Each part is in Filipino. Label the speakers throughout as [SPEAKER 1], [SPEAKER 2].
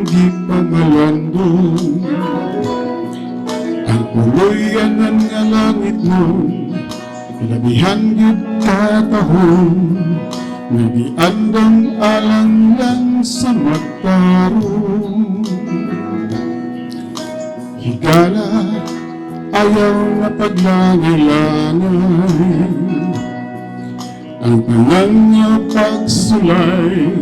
[SPEAKER 1] hindi pamalando Ang tuluyan ang nga langit nun Labihan gid katahon Nagiandang alang lang sa magtarong Higala ayaw na paglangilangay Ang tanang niya pagsulay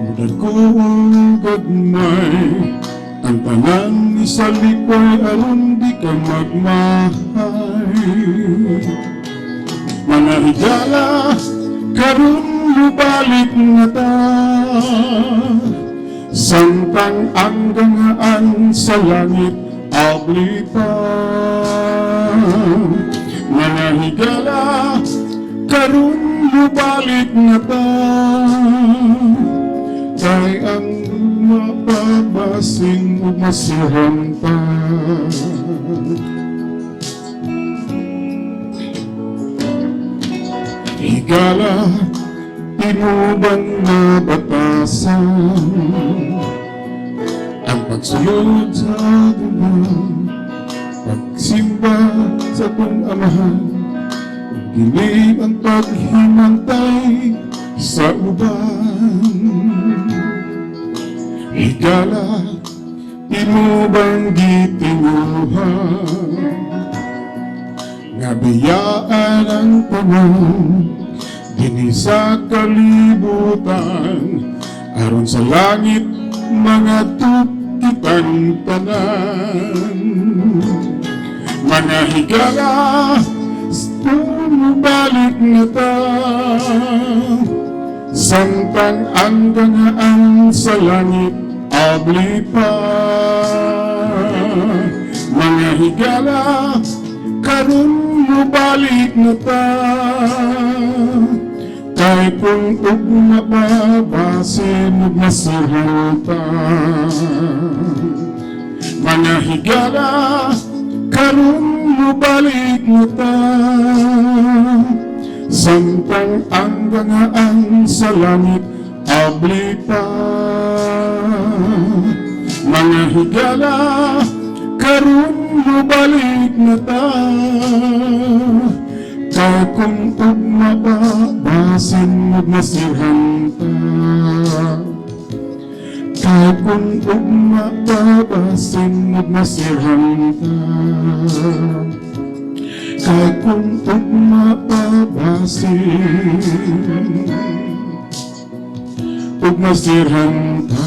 [SPEAKER 1] Mudad ko ang gagmay Ang tanan ni sa likoy aron di ka magmahay Mga higala karon lubalik na ta. Samtang ang gangaan sa langit abli pa Mga higala karon lubalik na ta masihan pa Higala, tinubang na batasan. Ang pagsulod sa dulang Pagsimba sa kong amahan Gilig ang paghimantay sa uban Higala, tinubang gitinguhan nga biyaan ang tanan Dini sa kalibutan. Aron sa langit mga tukitan tanan. Mga higala Tumubalik na ta. Samtang ang ganaan sa langit Abli pa Mga higala Karon mo balik na ta Kay kung ug mababasin ug masihan ta Mga higala Karon mo balik na ta Samtang ang gangaan sa langit Abli pa Mga higala Karon mo balik na ta. Kay kung ug mababasin ug masirhan ta. Kay kung ug mababasin ug masirhan ta. Kay kung ug mababasin ug masirhan ta